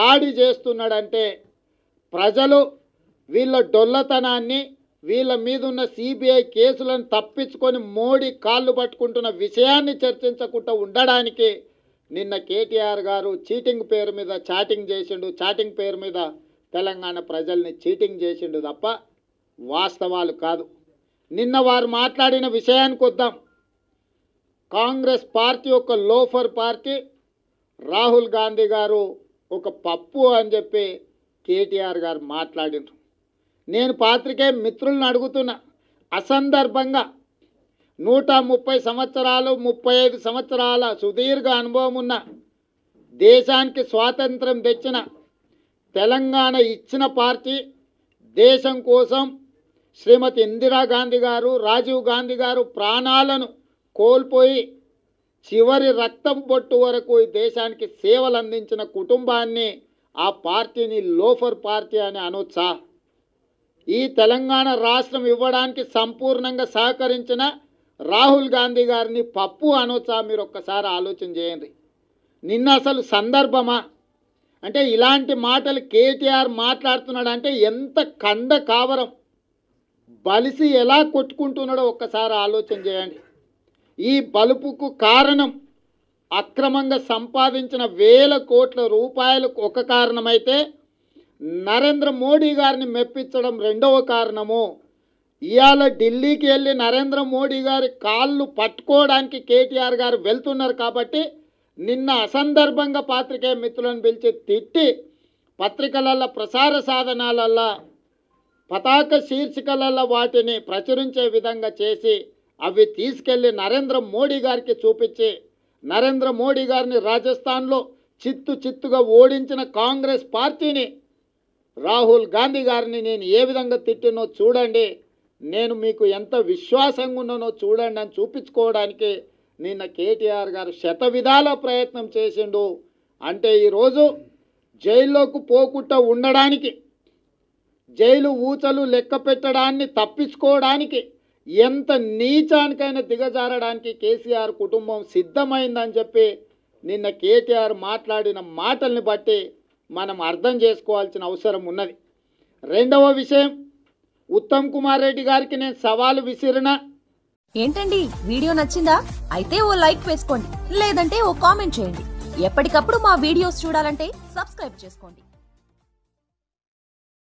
దాడి చేస్తున్నాడంటే ప్రజలు వీళ్ళ డొల్లతనాన్ని వీళ్ళ మీద ఉన్న సిబిఐ కేసులను తప్పించుకొని మోడీ కాళ్ళు పట్టుకుంటున్న విషయాన్ని చర్చించకుండా ఉండడానికి నిన్న కేటీఆర్ గారు చీటింగ్ పేరు మీద చాటింగ్ చేసిండు. చాటింగ్ పేరు మీద తెలంగాణ ప్రజల్ని చీటింగ్ చేసిండు తప్ప వాస్తవాలు కాదు. నిన్న వారు మాట్లాడిన విషయానికి వద్దాం. కాంగ్రెస్ పార్టీ ఒక లోఫర్ పార్టీ. రాహుల్ గాంధీ గారు ఒక పప్పు అని చెప్పి కేటీఆర్ గారు మాట్లాడినారు నేను పాత్రికే మిత్రులను అడుగుతున్నా. అసందర్భంగా నూట ముప్పై సంవత్సరాలు ముప్పై ఐదు సంవత్సరాల సుదీర్ఘ అనుభవం ఉన్న దేశానికి స్వాతంత్రం తెచ్చిన తెలంగాణ ఇచ్చిన పార్టీ దేశం కోసం శ్రీమతి ఇందిరాగాంధీ గారు రాజీవ్ గాంధీ గారు ప్రాణాలను కోల్పోయి చివరి రక్తం బొట్టు వరకు ఈ దేశానికి సేవలు అందించిన కుటుంబాన్ని ఆ పార్టీని లోఫర్ పార్టీ అని అనొచ్చా? ఈ తెలంగాణ రాష్ట్రం ఇవ్వడానికి సంపూర్ణంగా సహకరించిన రాహుల్ గాంధీ గారిని పప్పు అనొచ్చా? మీరు ఒక్కసారి ఆలోచన చేయండి. నిన్న అసలు సందర్భమా? అంటే ఇలాంటి మాటలు కేటీఆర్ మాట్లాడుతున్నాడు అంటే ఎంత కండ కావరం. బలిసి ఎలా కొట్టుకుంటున్నాడో ఒక్కసారి ఆలోచన చేయండి. ఈ బలుపుకు కారణం అక్రమంగా సంపాదించిన వేల కోట్ల రూపాయలకు ఒక కారణమైతే నరేంద్ర మోడీ గారిని మెప్పించడం రెండవ కారణము. ఇవాళ ఢిల్లీకి వెళ్ళి నరేంద్ర మోడీ గారి కాళ్ళు పట్టుకోవడానికి కేటీఆర్ గారు వెళ్తున్నారు కాబట్టి నిన్న అసందర్భంగా పాత్రికేయ మిత్రులను పిలిచి తిట్టి పత్రికలల్లో ప్రసార సాధనాలల్లో పతాక శీర్షికలలో వాటిని ప్రచురించే విధంగా చేసి అవి తీసుకెళ్ళి నరేంద్ర మోడీ గారికి చూపించి నరేంద్ర మోడీ గారిని రాజస్థాన్లో చిత్తు చిత్తుగా ఓడించిన కాంగ్రెస్ పార్టీని రాహుల్ గాంధీ గారిని నేను ఏ విధంగా తిట్టినో చూడండి నేను మీకు ఎంత విశ్వాసంగా ఉన్నానో చూడండి అని చూపించుకోవడానికి నిన్న కేటీఆర్ గారు శత విధాల ప్రయత్నం చేసిండు. అంటే ఈరోజు జైల్లోకి పోకుండా ఉండడానికి జైలు ఊచలు లెక్క పెట్టడాన్ని తప్పించుకోవడానికి ఎంత నీచానికైనా దిగజారడానికి కేసీఆర్ కుటుంబం సిద్ధమైందని చెప్పి నిన్న కేటీఆర్ మాట్లాడిన మాటల్ని బట్టి మనం అర్థం చేసుకోవాల్సిన అవసరం ఉన్నది. రెండవ విషయం ఉత్తమ్ కుమార్ రెడ్డి గారికి నేను సవాలు విసిరిన. ఏంటండి? వీడియో నచ్చిందా? అయితే ఓ లైక్ వేసుకోండి లేదంటే ఓ కామెంట్ చేయండి. ఎప్పటికప్పుడు మా వీడియోస్ చూడాలంటే సబ్స్క్రైబ్ చేసుకోండి.